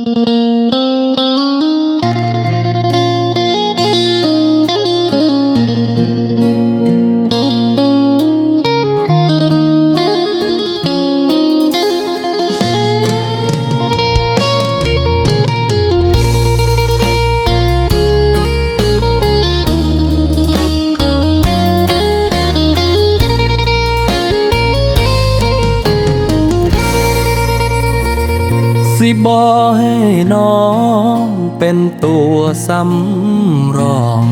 Mm-hmm. สิบอให้น้องเป็นตัวสำรอง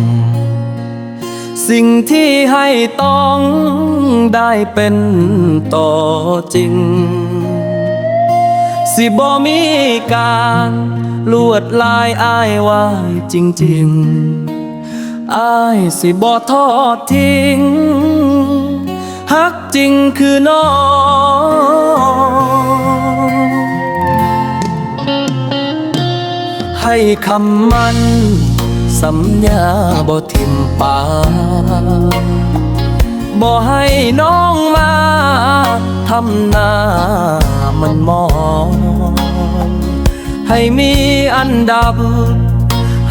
สิ่งที่ให้ต้องได้เป็นต่อจริง สิบอมีการลวดลายอายไว้จริง ๆอายสิบอทอดทิ้งฮักจริงคือน้อง ให้คำมัน สัญญาบ่ทิมปาบ่ให้น้องมาทำหน้ามันมอง ให้มีอันดับ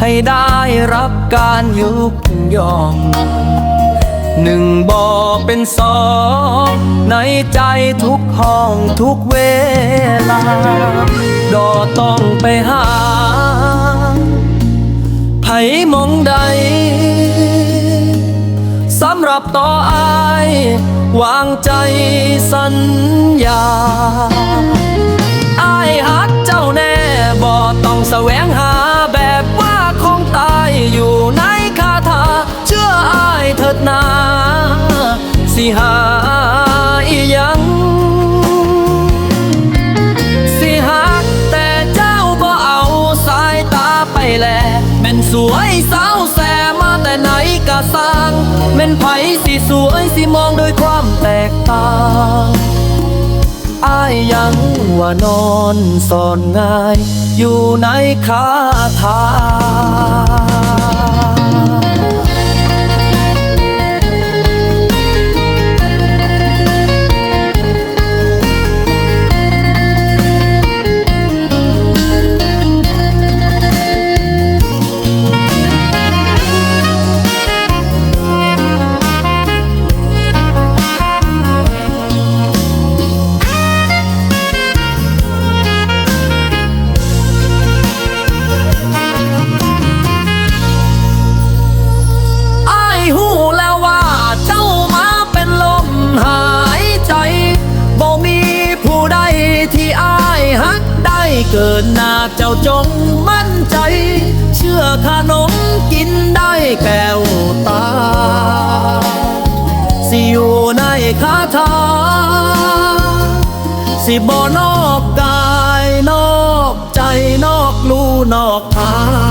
ให้ได้รับการยุกย่องหนึ่งบ่เป็นสองในใจทุกห้องทุกเวลาดอต้องไปหา มองใด สำหรับต่ออาย วางใจสัญญาอายฮักเจ้าแน่บ่ต้องแสวงหาแบบว่าของตายอยู่ในคาถา เชื่ออายเถิดนาสิหา เม่นไผสิสวยสิมองด้วยความแตกต่างอายยังว่านอนสอนง่าย อยู่ในคาถา ที่อายฮักได้เกินหน้าเจ้าจงมั่นใจ เชื่อขนมกินได้แก้วตา สิอยู่ในคาถาสิบ่นอกกายนอกใจนอกลู่นอกทาง